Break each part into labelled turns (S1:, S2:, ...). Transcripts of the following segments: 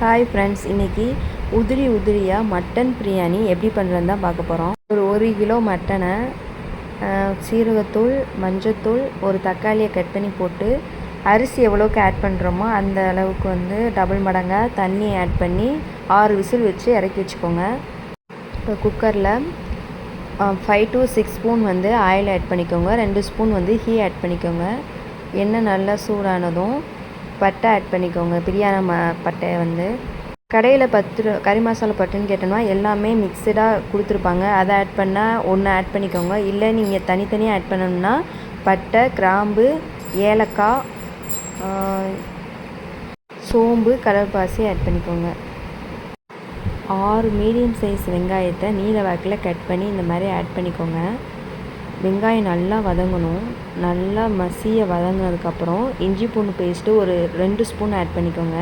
S1: Hi friends இன்றைக்கி உதிரி உதிரியாக மட்டன் பிரியாணி எப்படி பண்ணுறதுன்னு தான் பார்க்க போகிறோம் ஒரு ஒரு கிலோ மட்டனை சீரகத்தூள் மஞ்சத்தூள் ஒரு தக்காளியை கட் பண்ணி போட்டு அரிசி எவ்வளோக்கு ஆட் பண்ணுறோமோ அந்த அளவுக்கு வந்து டபுள் மடங்காக தண்ணி ஆட் பண்ணி ஆறு விசில் வச்சு இறக்கி வச்சுக்கோங்க. இப்போ குக்கரில் ஃபைவ் டு சிக்ஸ் ஸ்பூன் வந்து ஆயில் ஆட் பண்ணிக்கோங்க. ரெண்டு ஸ்பூன் வந்து ஹீ ஆட் பண்ணிக்கோங்க. எண்ணெய் நல்லா சூடானதும் பட்டை ஆட் பண்ணிக்கோங்க. பிரியாணி ம பட்டை வந்து கடையில் பத்து ரூ- கறி மசாலா பட்டுன்னு கேட்டோம்னா எல்லாமே மிக்சடாக கொடுத்துருப்பாங்க. அதை ஆட் பண்ணால் ஒன்று ஆட் பண்ணிக்கோங்க. இல்லை நீங்கள் தனித்தனியாக ஆட் பண்ணணும்னா பட்டை கிராம்பு ஏலக்காய் சோம்பு கடற்பாசி ஆட் பண்ணிக்கோங்க. ஆறு மீடியம் சைஸ் வெங்காயத்தை நீல வாக்கில் கட் பண்ணி இந்த மாதிரி ஆட் பண்ணிக்கோங்க. வெங்காயம் நல்லா வதங்கணும். நல்லா மசிய வதங்கினதுக்கப்புறம் இஞ்சி பூண்டு பேஸ்ட்டு ஒரு ரெண்டு ஸ்பூன் ஆட் பண்ணிக்கோங்க.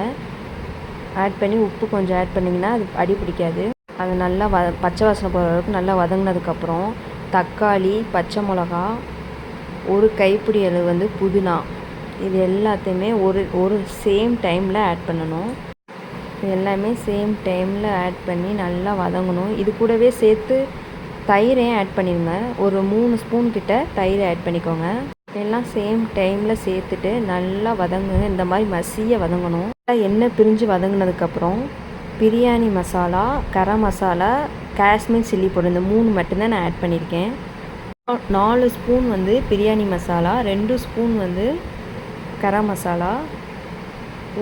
S1: ஆட் பண்ணி உப்பு கொஞ்சம் ஆட் பண்ணிங்கன்னா அது அடி பிடிக்காது. அது நல்லா வ பச்சை வாசனை போகிற அளவுக்கு நல்லா வதங்கினதுக்கப்புறம் தக்காளி பச்சை மிளகா ஒரு கைப்பிடி அளவு வந்து புதினா. இது எல்லாத்தையுமே ஒரு ஒரு சேம் டைமில் ஆட் பண்ணணும். இது எல்லாமே சேம் டைமில் ஆட் பண்ணி நல்லா வதங்கணும். இது கூடவே சேர்த்து தயிரையும் ஆட் பண்ணிடுங்க ஒரு மூணு ஸ்பூன் கிட்ட தயிர் ஆட் பண்ணிக்கோங்க. எல்லாம் சேம் டைமில் சேர்த்துட்டு நல்லா வதங்குங்க. இந்த மாதிரி மசிய வதங்கணும். எண்ணெய் பிரிஞ்சு வதங்கினதுக்கப்புறம் பிரியாணி மசாலா கரம் மசாலா காஷ்மீர் சில்லி பொடி. இந்த மூணு மட்டும்தான் நான் ஆட் பண்ணியிருக்கேன் நாலு ஸ்பூன் வந்து பிரியாணி மசாலா ரெண்டு ஸ்பூன் வந்து கரம் மசாலா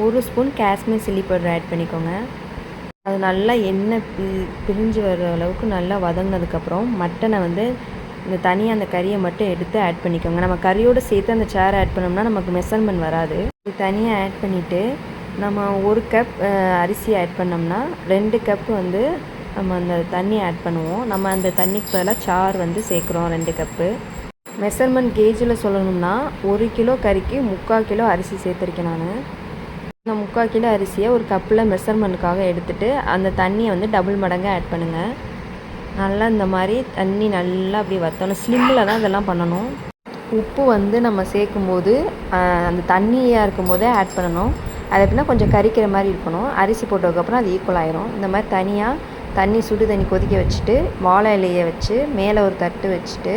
S1: ஒரு spoon Kashmir chilli powder add பண்ணிக்கோங்க. அது நல்லா எண்ணெய் பி பிரிஞ்சு வர அளவுக்கு நல்லா வதங்கினதுக்கப்புறம் மட்டனை வந்து இந்த தனியாக அந்த கறியை மட்டும் எடுத்து ஆட் பண்ணிக்கோங்க. நம்ம கறியோடு சேர்த்து அந்த சேரை ஆட் பண்ணோம்னா நமக்கு மெஷர்மெண்ட் வராது. இது தனியாக ஆட் பண்ணிவிட்டு நம்ம ஒரு கப் அரிசி ஆட் பண்ணோம்னா ரெண்டு கப் வந்து நம்ம அந்த தண்ணி ஆட் பண்ணுவோம். நம்ம அந்த தண்ணிக்கு பதிலாக சார் வந்து சேர்க்குறோம் ரெண்டு கப்பு மெஷர்மெண்ட் கேஜில் சொல்லணும்னா ஒரு கிலோ கறிக்கு முக்கால் கிலோ அரிசி சேர்த்துருக்கேன் நான். இந்த முக்கால் கிலோ அரிசியை ஒரு கப்பில் மெஷர்மெண்ட்டுக்காக எடுத்துட்டு அந்த தண்ணியை வந்து டபுள் மடங்காக ஆட் பண்ணுங்கள் நல்லா இந்த மாதிரி தண்ணி நல்லா அப்படி வற்றணும் ஸ்லிம்மில் தான் இதெல்லாம் பண்ணணும். உப்பு வந்து நம்ம சேர்க்கும்போது போது அந்த தண்ணியாக இருக்கும்போதே ஆட் பண்ணணும். அது எப்படின்னா கொஞ்சம் கரிக்கிற மாதிரி இருக்கணும். அரிசி போட்டதுக்கப்புறம் அது ஈக்குவல் ஆயிரும். இந்த மாதிரி தனியாக தண்ணி சுடு தண்ணி கொதிக்க வச்சுட்டு வாழை இலையை வச்சு மேலே ஒரு தட்டு வச்சுட்டு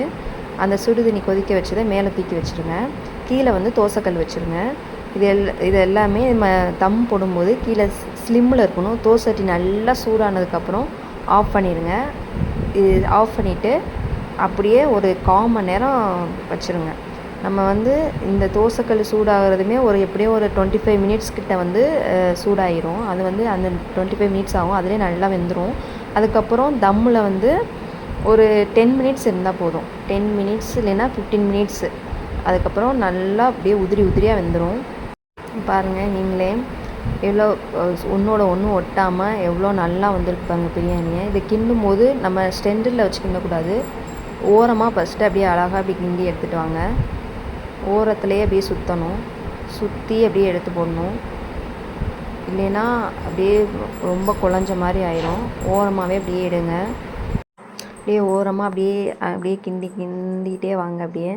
S1: அந்த சுடு தண்ணி கொதிக்க வச்சதை மேலே தூக்கி வச்சுருங்க. கீழே வந்து தோசைக்கல் வச்சுருங்க. இது எல் இது எல்லாமே நம்ம தம் போடும்போது கீழே ஸ்லிம்மில் இருக்கணும். தோசை சட்டி நல்லா சூடானதுக்கப்புறம் ஆஃப் பண்ணிடுங்க. இது ஆஃப் பண்ணிவிட்டு அப்படியே ஒரு கால் மணி நேரம் வச்சுருங்க. நம்ம வந்து இந்த தோசைக்கல் சூடாகிறதுமே ஒரு எப்படியும் ஒரு டுவெண்ட்டி ஃபைவ் மினிட்ஸ் கிட்டே வந்து சூடாயிரும். அது வந்து அந்த டுவெண்ட்டி ஃபைவ் மினிட்ஸ் ஆகும். அதிலே நல்லா வெந்துடும் அதுக்கப்புறம் தம்மில் வந்து ஒரு டென் மினிட்ஸ் இருந்தால் போதும். டென் மினிட்ஸ் இல்லைன்னா ஃபிஃப்டீன் மினிட்ஸு அதுக்கப்புறம் நல்லா அப்படியே உதிரி உதிரியாக வெந்துடும் பாருங்கள் நீங்களே. எவ்வளோ ஒன்றோட ஒன்று ஒட்டாமல் எவ்வளோ நல்லா வந்திருப்பாங்க பிரியாணியை. இதை கிண்டும் போது நம்ம ஸ்டெண்டில் வச்சு கிண்டக்கூடாது. ஓரமாக ஃபஸ்ட்டு அப்படியே அழகாக அப்படி கிண்டி எடுத்துகிட்டு வாங்க. ஓரத்துலேயே அப்படியே சுற்றணும் சுற்றி அப்படியே எடுத்து போடணும். இல்லைன்னா அப்படியே ரொம்ப குழஞ்ச மாதிரி ஆயிரும். ஓரமாகவே அப்படியே எடுங்க. அப்படியே ஓரமாக அப்படியே அப்படியே கிண்டி கிண்டிகிட்டே வாங்க அப்படியே.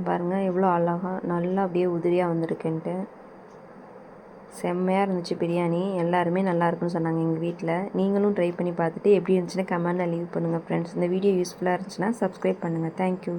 S1: பாருங்கள் எவ்வளோ அழகாக நல்லா அப்படியே உதிரியாக வந்திருக்குன்ட்டு. செம்மையாக இருந்துச்சு பிரியாணி. எல்லாருமே நல்லா இருக்குன்னு சொன்னாங்க எங்கள் வீட்டில் நீங்களும் ட்ரை பண்ணி பார்த்துட்டு எப்படி இருந்துச்சுன்னா கமெண்டில் லீவ் பண்ணுங்கள் ஃப்ரெண்ட்ஸ் இந்த வீடியோ யூஸ்ஃபுல்லாக இருந்துச்சுன்னா சப்ஸ்கிரைப் பண்ணுங்கள் தேங்க்யூ